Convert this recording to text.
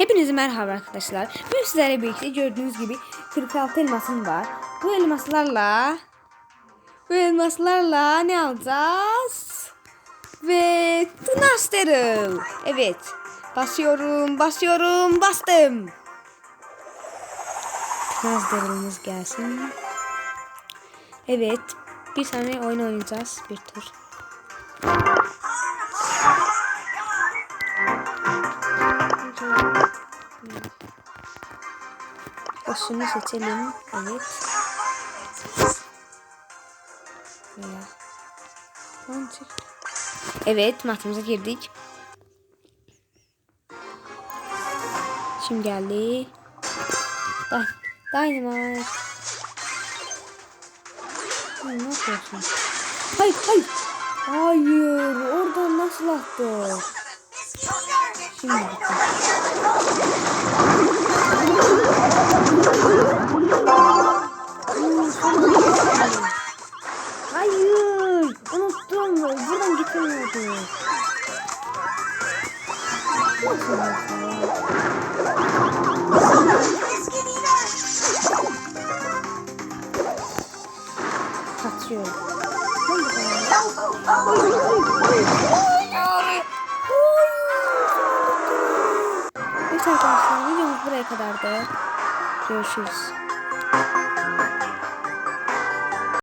Hepinize merhaba arkadaşlar. Bugün sizlerle birlikte gördüğünüz gibi 46 elmasım var. Bu elmaslarla bu elmaslarla ne alacağız? Ve Tunaster'ım. Evet. Basıyorum, basıyorum, bastım. Tunaster'ımız gelsin. Evet. Bir tane oyun oynayacağız. Bir tur. Başını seçelim. Evet. Çık. Evet maçımıza girdik. Şimdi geldi. Day Dynamite. Ne yapıyorsun? Hayır hayır. Hayır. Oradan nasıl attı? Şimdi bitti. Unuttum. Buradan. Nasıl olsa? Kaçıyorum. Hayır. Hayır. Evet arkadaşlar videomuz buraya kadardı. Görüşürüz.